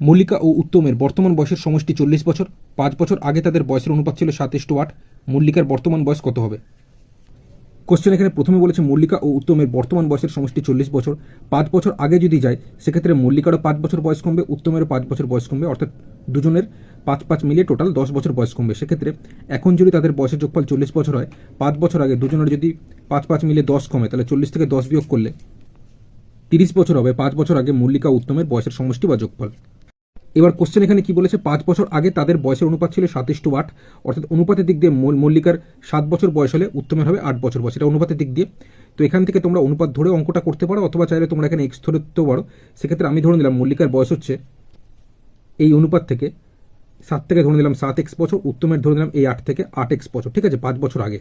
মল্লিকা ও উত্তমের বর্তমান বয়সের সমষ্টি চল্লিশ বছর, পাঁচ বছর আগে তাদের বয়সের অনুপাত ছিল সাত ইস্টু আট, মল্লিকার বর্তমান বয়স কত হবে? কোশ্চেন এখানে প্রথমে বলেছে মল্লিকা ও উত্তমের বর্তমান বয়সের সমষ্টি চল্লিশ বছর, পাঁচ বছর আগে যদি যায়, সেক্ষেত্রে মল্লিকারও পাঁচ বছর বয়স কমবে, উত্তমেরও পাঁচ বছর বয়স কমবে, অর্থাৎ দুজনের পাঁচ পাঁচ মিলিয়ে টোটাল দশ বছর বয়স কমবে। সেক্ষেত্রে এখন যদি তাদের বয়সের যোগফল চল্লিশ বছর হয়, পাঁচ বছর আগে দুজনের যদি পাঁচ পাঁচ মিলিয়ে দশ কমে, তাহলে চল্লিশ থেকে দশ বিয়োগ করলে তিরিশ বছর হবে, পাঁচ বছর আগে মল্লিকা উত্তমের বয়সের সমষ্টি বা যোগফল। এবার কোশ্চেন এখানে কি বলেছে? পাঁচ বছর আগে তাদের বয়সের অনুপাত ছিল সাতাশ টু আট। অর্থাৎ অনুপাতের দিক দিয়ে মল- মল্লিকার সাত বছর বয়স হলে উত্তমের হবে আট বছর বয়স। এটা অনুপাতের দিক দিয়ে। তো এখান থেকে তোমরা অনুপাত ধরে অঙ্কটা করতে পারো, অথবা চাইলে তোমরা এখানে এক্স ধরে ধরতেও পারো। সেক্ষেত্রে আমি ধরে নিলাম মল্লিকার বয়স হচ্ছে এই অনুপাত থেকে সাত থেকে ধরে নিলাম সাত এক্স বছর, উত্তমের ধরে নিলাম এই আট থেকে আট এক্স বছর। ঠিক আছে, পাঁচ বছর আগে।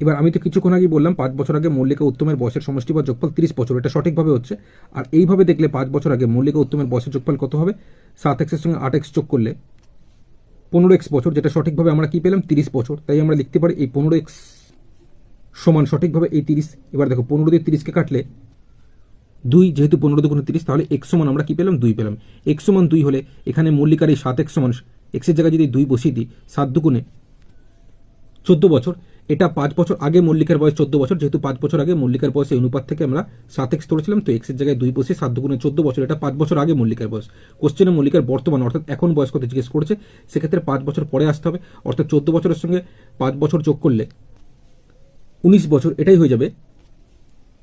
এবার আমি তো কিছুক্ষণ আগে বললাম, পাঁচ বছর আগে মল্লিকা উত্তমের বয়সের সমষ্টি বা যোগফল তিরিশ বছর, এটা সঠিকভাবে হচ্ছে। আর এইভাবে দেখলে পাঁচ বছর আগে মল্লিকা উত্তমের বয়সের যোগফল কত হবে? সাত এক্সের সঙ্গে আট এক্স যোগ করলে পনেরো এক্স বছর, যেটা সঠিকভাবে আমরা কি পেলাম? তিরিশ বছর। তাই আমরা লিখতে পারি এই পনেরো এক্স সমান সঠিকভাবে এই তিরিশ। এবার দেখো, পনেরো দিয়ে তিরিশকে কাটলে দুই, যেহেতু পনেরো দুগুণে তিরিশ, তাহলে এক সমান আমরা কি পেলাম? দুই পেলাম। এক সমান দুই হলে এখানে মল্লিকার এই সাত এক্স সমান, এক্সের জায়গায় যদি দুই বসিয়ে দিই, সাত দুগুণে চোদ্দ বছর এটা পাঁচ বছর আগে মল্লিকার বয়স চোদ্দ বছর, যেহেতু পাঁচ বছর আগে মল্লিকার বয়স অনুপাত থেকে আমরা সাত এক্স ধরেছিলাম তো এক্সের জায়গায় দুই বসে সাত দুগুণে চোদ্দ বছর, এটা পাঁচ বছর আগে মল্লিকার বয়স। কোশ্চেনে মল্লিকার বর্তমান, অর্থাৎ এখন বয়স কত জিজ্ঞেস করেছে, সেক্ষেত্রে পাঁচ বছর পরে আসতে হবে, অর্থাৎ চোদ্দ বছরের সঙ্গে পাঁচ বছর যোগ করলে উনিশ বছর, এটাই হয়ে যাবে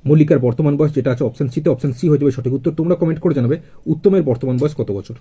মল্লিকার বর্তমান বয়স, যেটা আছে অপশন সিতে অপশন সি হয়ে যাবে সঠিক উত্তর, তোমরা কমেন্ট করে জানাবে, উত্তমের বর্তমান বয়স কত বছর।